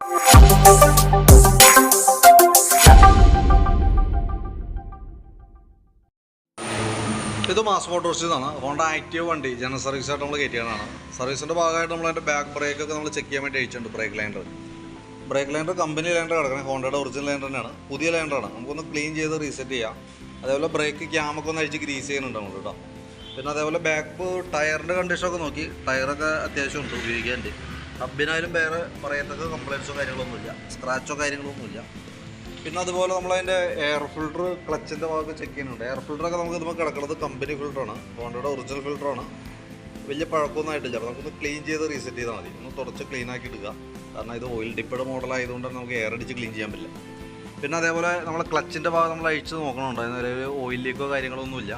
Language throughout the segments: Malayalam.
ഇത് മാസ് മോട്ടോഴ്സിൽ നിന്നാണ് ഹോണ്ട ആക്റ്റീവ് വണ്ടി. ജനറൽ സർവീസ് ആയിട്ട് നമ്മൾ കയറ്റിയതാണ്. സർവീസിന്റെ ഭാഗമായിട്ട് നമ്മൾ അതിന്റെ ബാക്ക് ബ്രേക്ക് ഒക്കെ നമ്മൾ ചെക്ക് ചെയ്യാൻ വേണ്ടി അയച്ചിട്ടുണ്ട് brake liner brake liner company liner കിടക്കണേ. ഹോണ്ടയുടെ ഒറിജിനൽ ലൈൻഡർ തന്നെയാണ്. പുതിയ ലൈൻഡറാണ് നമുക്കൊന്ന് ക്ലീൻ ചെയ്ത് റീസെറ്റ് ചെയ്യാം. അതേപോലെ ബ്രേക്ക് ക്യാമൊക്കെ ഒന്ന് അഴിച്ച് ഗ്രീസ് ചെയ്യുന്നുണ്ട് നമ്മൾ കേട്ടോ. പിന്നെ അതേപോലെ ബാക്ക് ടയറിന്റെ കണ്ടീഷനൊക്കെ നോക്കി. ടയറൊക്കെ അത്യാവശ്യം ഉണ്ട്. ഉപയോഗിക്കാനുണ്ട് ഹബിനായാലും വേറെ പറയത്തക്ക കംപ്ലയിൻസോ കാര്യങ്ങളൊന്നുമില്ല. സ്ക്രാച്ചോ കാര്യങ്ങളൊന്നുമില്ല. പിന്നെ അതുപോലെ നമ്മളതിന്റെ എയർ ഫിൽട്ടർ ക്ലച്ചിന്റെ ഭാഗത്ത് ചെക്ക് ചെയ്യുന്നുണ്ട്. എയർ ഫിൽട്ടറൊക്കെ നമുക്ക് ഇതുമ്പോൾ കിടക്കുന്നത് കമ്പനി ഫിൽട്ടറാണ് ഹോണ്ടയുടെ ഒറിജിനൽ ഫിൽട്ടറാണ് വലിയ പഴക്കമൊന്നും അപ്പോൾ നമുക്കൊന്ന് ക്ലീൻ ചെയ്ത് റീസെറ്റ് ചെയ്താൽ മതി. ഒന്ന് തുടച്ച് ക്ലീൻ ആക്കി ഇടുക. കാരണം ഇത് ഓയിൽ ഡിപ്പഡ് മോഡലായതുകൊണ്ട് നമുക്ക് എയർ അടിച്ച് ക്ലീൻ ചെയ്യാൻ പറ്റില്ല. പിന്നെ അതേപോലെ നമ്മൾ ക്ലച്ചിന്റെ ഭാഗം നമ്മൾ അഴിച്ച് നോക്കണമുണ്ട് അതിന് ഓയിൽ ലീക്കോ കാര്യങ്ങളൊന്നുമില്ല.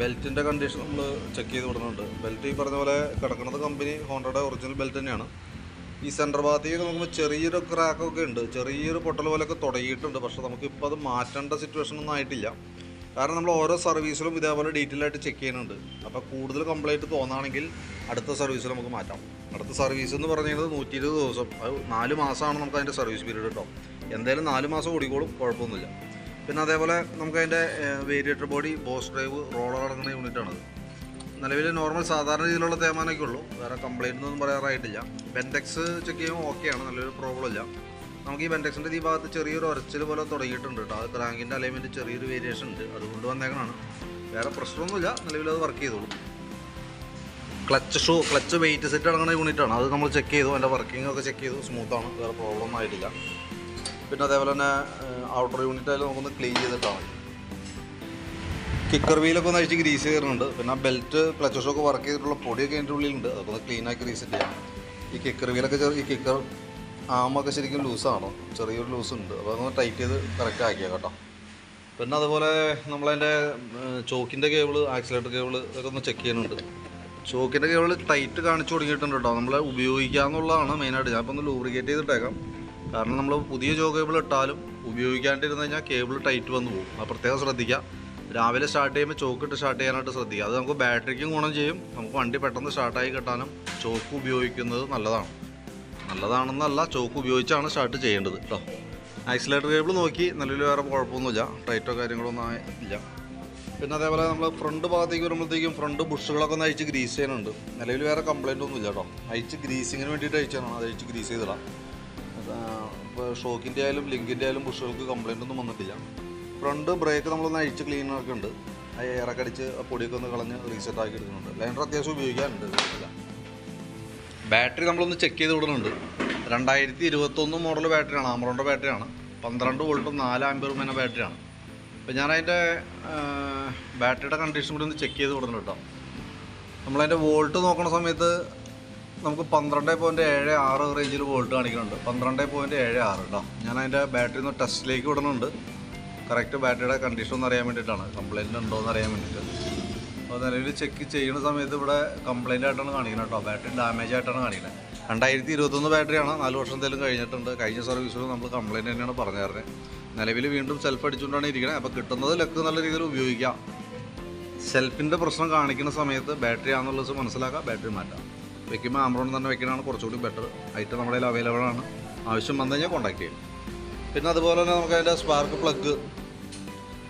ബെൽറ്റിന്റെ കണ്ടീഷൻ നമ്മൾ ചെക്ക് ചെയ്ത് വിടുന്നുണ്ട് ബെൽറ്റ് ഈ പറഞ്ഞ പോലെ കിടക്കുന്നത് കമ്പനി ഹോണ്ടയുടെ ഒറിജിനൽ ബെൽറ്റ് തന്നെയാണ്. ഈ സെന്റർ ഭാഗത്തേക്ക് നോക്കുമ്പോൾ ചെറിയൊരു ക്രാക്കൊക്കെ ഉണ്ട്. ചെറിയൊരു പൊട്ടൽ പോലെയൊക്കെ തുടങ്ങിയിട്ടുണ്ട്. പക്ഷേ നമുക്കിപ്പോൾ അത് മാറ്റേണ്ട സിറ്റുവേഷൻ ഒന്നും ആയിട്ടില്ല. കാരണം നമ്മൾ ഓരോ സർവീസിലും ഇതേപോലെ ഡീറ്റെയിൽ ആയിട്ട് ചെക്ക് ചെയ്യുന്നുണ്ട്. അപ്പോൾ കൂടുതൽ കംപ്ലൈന്റ് തോന്നുകയാണെങ്കിൽ അടുത്ത സർവീസിൽ നമുക്ക് മാറ്റാം. അടുത്ത സർവീസ് എന്ന് പറയുന്നത് നൂറ്റി ഇരുപത് ദിവസം. അത് നാല് മാസമാണ് നമുക്ക് അതിന്റെ സർവീസ് പീരീഡ് കേട്ടോ എന്തായാലും നാല് മാസം ഓടിക്കോളും കുഴപ്പമൊന്നുമില്ല. പിന്നെ അതേപോലെ നമുക്ക് അതിന്റെ variator body boss drive roller അടങ്ങുന്ന യൂണിറ്റാണത് നിലവിൽ നോർമൽ സാധാരണ രീതിയിലുള്ള തേമാനൊക്കെ ഉള്ളൂ. വേറെ കംപ്ലൈന്റ് ഒന്നും പറയാറായിട്ടില്ല. ബെൻഡെക്സ് ചെക്ക് ചെയ്യുമ്പോൾ ഓക്കെയാണ് നല്ലൊരു പ്രോബ്ലം ഇല്ല. നമുക്ക് ഈ ബെൻഡെക്സിന്റെ ഈ ഭാഗത്ത് ചെറിയൊരു ഉരച്ചിൽ പോലെ തുടങ്ങിയിട്ടുണ്ട് കേട്ടോ. അത് ക്രാങ്കിന്റെ അലൈൻമെന്റ് ചെറിയൊരു വേരിയേഷൻ ഉണ്ട്. അതുകൊണ്ട് വന്നേക്കണാണ്. വേറെ പ്രശ്നമൊന്നുമില്ല. നിലവിൽ അത് വർക്ക് ചെയ്തോളും. Clutch shoe clutch weight set അടങ്ങുന്ന യൂണിറ്റാണ് അത് നമ്മൾ ചെക്ക് ചെയ്തു. അതിന്റെ വർക്കിംഗ് ഒക്കെ ചെക്ക് ചെയ്തു. സ്മൂത്താണ് വേറെ പ്രോബ്ലം ആയിട്ടില്ല. പിന്നെ അതേപോലെ തന്നെ ഔട്ടർ യൂണിറ്റ് ആയാലും നമുക്കൊന്ന് ക്ലീൻ ചെയ്തിട്ടാണ് കിക്കർ വീലൊക്കെ ഒന്ന് അഴിച്ച് ഗ്രീസ് ചെയ്തിട്ടുണ്ട് പിന്നെ ആ ബെൽറ്റ് ക്ലച്ച് ഷോക്ക് വർക്ക് ചെയ്തിട്ടുള്ള പൊടിയൊക്കെ അതിന്റെ ഉള്ളിലുണ്ട്. അതൊക്കെ ഒന്ന് ക്ലീൻ ആക്കി റീസെറ്റ് ചെയ്യാം. ഈ കിക്കർ വീലൊക്കെ ചെറിയ ഈ കിക്കർ ആമൊക്കെ ശരിക്കും ലൂസാണോ ചെറിയൊരു ലൂസ് ഉണ്ട്. അപ്പോൾ അതൊന്ന് ടൈറ്റ് ചെയ്ത് കറക്റ്റ് ആക്കിയാൽ കേട്ടോ. പിന്നെ അതുപോലെ നമ്മളതിന്റെ ചോക്കിന്റെ കേബിൾ ആക്സിലേറ്റർ കേബിൾ ഇതൊക്കെ ഒന്ന് ചെക്ക് ചെയ്യുന്നുണ്ട്. ചോക്കിന്റെ കേബിൾ ടൈറ്റ് കാണിച്ചു തുടങ്ങിയിട്ടുണ്ട് കേട്ടോ. നമ്മൾ ഉപയോഗിക്കാമെന്നുള്ളതാണ് മെയിനായിട്ട്. ഞാൻ ഇപ്പോൾ ഒന്ന് ലൂബ്രിക്കേറ്റ് ചെയ്തിട്ടേക്കാം. കാരണം നമ്മൾ പുതിയ ജോ കേബിൾ ഇട്ടാലും ഉപയോഗിക്കാണ്ടിരുന്ന് കഴിഞ്ഞാൽ കേബിൾ ടൈറ്റ് വന്നു പോകും. അത് പ്രത്യേകം ശ്രദ്ധിക്കുക രാവിലെ സ്റ്റാർട്ട് ചെയ്യുമ്പോൾ ചോക്ക് ഇട്ട് സ്റ്റാർട്ട് ചെയ്യാനായിട്ട് ശ്രദ്ധിക്കുക. അത് നമുക്ക് ബാറ്ററിക്കും ഗുണം ചെയ്യും. നമുക്ക് വണ്ടി പെട്ടെന്ന് സ്റ്റാർട്ടായി കിട്ടാനും ചോക്ക് ഉപയോഗിക്കുന്നത് നല്ലതാണ്. നല്ലതാണെന്നല്ല ചോക്ക് ഉപയോഗിച്ചാണ് സ്റ്റാർട്ട് ചെയ്യേണ്ടത് കേട്ടോ ആക്സിലേറ്റർ കേബിൾ നോക്കി നിലവിൽ വേറെ കുഴപ്പമൊന്നുമില്ല. ടൈറ്റോ കാര്യങ്ങളൊന്നും ഇല്ല. പിന്നെ അതേപോലെ നമ്മൾ ഫ്രണ്ട് ഭാഗത്തേക്ക് വരുമ്പോഴത്തേക്കും ഫ്രണ്ട് ബുഷുകളൊക്കെ ഒന്ന് അഴിച്ച് ഗ്രീസ് ചെയ്യാനുണ്ട്. നിലവിൽ വേറെ കംപ്ലൈന്റ് ഒന്നുമില്ല കേട്ടോ അഴിച്ച് ഗ്രീസിങ്ങിന് വേണ്ടിയിട്ട് അയച്ചാണ് അത് അഴിച്ച് ഗ്രീസ് ചെയ്തിടാം. ഇപ്പോൾ ഷോക്കിന്റെ ആയാലും ലിങ്കിന്റെ ആയാലും ബുഷുകൾക്ക് കംപ്ലൈന്റ് ഒന്നും വന്നിട്ടില്ല. ഫ്രണ്ട് ബ്രേക്ക് നമ്മളൊന്ന് അഴിച്ച് ക്ലീൻ ആക്കുന്നുണ്ട് അത് എയറൊക്കെ അടിച്ച് പൊടിയൊക്കെ ഒന്ന് കളഞ്ഞ് റീസെറ്റ് ആക്കി എടുക്കുന്നുണ്ട്. ലൈനർ അത്യാവശ്യം ഉപയോഗിക്കാറുണ്ട്. ബാറ്ററി നമ്മളൊന്ന് ചെക്ക് ചെയ്ത് വിടുന്നുണ്ട്. രണ്ടായിരത്തി ഇരുപത്തൊന്ന് മോഡൽ ബാറ്ററിയാണ് ആമറോണിന്റെ ബാറ്ററിയാണ് പന്ത്രണ്ട് വോൾട്ടും നാല് ആമ്പിയറും എന്ന ബാറ്ററിയാണ് അപ്പോൾ ഞാൻ അതിന്റെ ബാറ്ററിയുടെ കണ്ടീഷൻ കൂടി ഒന്ന് ചെക്ക് ചെയ്ത് വിടുന്നുണ്ട് കേട്ടോ. നമ്മളതിന്റെ വോൾട്ട് നോക്കുന്ന സമയത്ത് നമുക്ക് പന്ത്രണ്ട് പോയിന്റ് ഏഴ് ആറ് റേഞ്ചിൽ വോൾട്ട് കാണിക്കുന്നുണ്ട്. പന്ത്രണ്ട് പോയിന്റ് ഏഴ് ആറ് കേട്ടോ ഞാൻ അതിന്റെ ബാറ്ററി ഒന്ന് ടെസ്റ്റിലേക്ക് വിടുന്നുണ്ട്. കറക്റ്റ് ബാറ്ററിയുടെ കണ്ടീഷൻ ഒന്ന് അറിയാൻ വേണ്ടിയിട്ടാണ്. കംപ്ലയിന്റ് ഉണ്ടോ എന്ന് അറിയാൻ വേണ്ടിയിട്ട്. അപ്പോൾ നിലവിൽ ചെക്ക് ചെയ്യുന്ന സമയത്ത് ഇവിടെ കംപ്ലയിന്റ് ആയിട്ടാണ് കാണിക്കുന്നത് കേട്ടോ. ബാറ്ററി ഡാമേജ് ആയിട്ടാണ് കാണിക്കുന്നത്. രണ്ടായിരത്തി ഇരുപത്തൊന്ന് ബാറ്ററിയാണ് നാല് വർഷം എന്തെങ്കിലും കഴിഞ്ഞിട്ടുണ്ട്. കഴിഞ്ഞ സർവീസിലും നമ്മൾ കംപ്ലയിന്റ് തന്നെയാണ് പറഞ്ഞു തരുന്നത് നിലവിൽ വീണ്ടും സെൽഫ് അടിച്ചുകൊണ്ടാണ് ഇരിക്കുന്നത്. അപ്പോൾ കിട്ടുന്നത് ലക്ക് നല്ല രീതിയിൽ ഉപയോഗിക്കാം. സെൽഫിന്റെ പ്രശ്നം കാണിക്കുന്ന സമയത്ത് ബാറ്ററി ആണെന്നുള്ളത് മനസ്സിലാക്കുക ബാറ്ററി മാറ്റാം. വെക്കുമ്പോൾ ആമറോൺ തന്നെ വെക്കണതാണ് കുറച്ചുകൂടി ബെറ്റർ ഐറ്റം നമ്മുടെ കയ്യിൽ അവൈലബിൾ ആണ്. ആവശ്യം വന്നു കഴിഞ്ഞാൽ കോൺടാക്ട് ചെയ്യും. പിന്നെ അതുപോലെ തന്നെ നമുക്ക് അതിന്റെ സ്പാർക്ക് പ്ലഗ്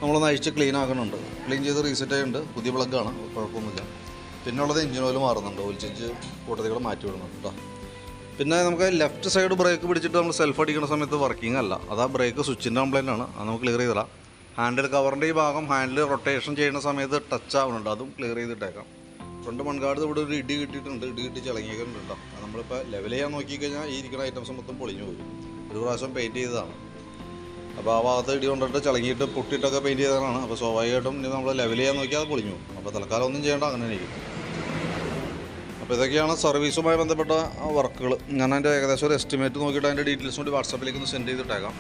നമ്മൾ അഴിച്ച് ക്ലീൻ ആക്കുന്നുണ്ട് ക്ലീൻ ചെയ്ത് റീസെറ്റ് ചെയ്യുന്നുണ്ട് പുതിയ പ്ലഗ്ഗാണ് കുഴപ്പമൊന്നുമില്ല. പിന്നെ ഉള്ളത് എഞ്ചിൻ ഓയിൽ മാറുന്നുണ്ട്. ഓയിൽ ചേഞ്ച് കൂട്ടത്തികൾ മാറ്റി വിടുന്നുണ്ട് കേട്ടോ. പിന്നെ നമുക്ക് ലെഫ്റ്റ് സൈഡ് ബ്രേക്ക് പിടിച്ചിട്ട് നമ്മൾ സെൽഫ് അടിക്കുന്ന സമയത്ത് വർക്കിംഗ് അല്ല. അത് ആ ബ്രേക്ക് സ്വിച്ചിന്റെ കംപ്ലൈന്റ് ആണ്. അത് നമുക്ക് ക്ലിയർ ചെയ്തിടാം ഹാൻഡിൽ കവറിന്റെ ഈ ഭാഗം ഹാൻഡിൽ റൊട്ടേഷൻ ചെയ്യുന്ന സമയത്ത് ടച്ച് ആവുന്നുണ്ട് അതും ക്ലിയർ ചെയ്തിട്ടേക്കാം. ഫ്രണ്ട് മൺകാട് ഇവിടെ ഒരു ഇടി കിട്ടിയിട്ടുണ്ട്. ഇടി കിട്ടി ചിളങ്ങിയിട്ടുണ്ട് കേട്ടോ. അത് നമ്മളിപ്പോൾ ലെവൽ ചെയ്യാൻ നോക്കിക്കഴിഞ്ഞാൽ ഈ ഇരിക്കുന്ന ഐറ്റംസ് മൊത്തം പൊളിഞ്ഞു പോകും ഒരു പ്രാവശ്യം പെയിന്റ് ചെയ്തതാണ്. അപ്പോൾ ആ ഭാഗത്ത് ഇടി കൊണ്ടിട്ട് ചളങ്ങിയിട്ട് പൊട്ടിയിട്ടൊക്കെ പെയിന്റ് ചെയ്തതാണ്. അപ്പോൾ സ്വാഭാവികമായിട്ടും ഇനി നമ്മൾ ലെവൽ ചെയ്യാൻ നോക്കിയാൽ അത് പൊളിഞ്ഞു അപ്പോൾ തൽക്കാലം ഒന്നും ചെയ്യേണ്ട അങ്ങനെ ഇരിക്കും. അപ്പോൾ ഇതൊക്കെയാണ് സർവീസുമായി ബന്ധപ്പെട്ട വർക്കുകൾ ഞാൻ അതിന്റെ ഏകദേശം ഒരു എസ്റ്റിമേറ്റ് നോക്കിയിട്ട് അതിന്റെ ഡീറ്റെയിൽസ് കൂടി വാട്സാപ്പിലേക്ക് ഒന്ന് സെൻഡ് ചെയ്തിട്ടേക്കാം.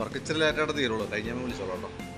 വർക്ക് ഇച്ചിരി ലേറ്റായിട്ട് തീരുള്ളൂ. കഴിഞ്ഞാൽ വിളിച്ചോളാം കേട്ടോ.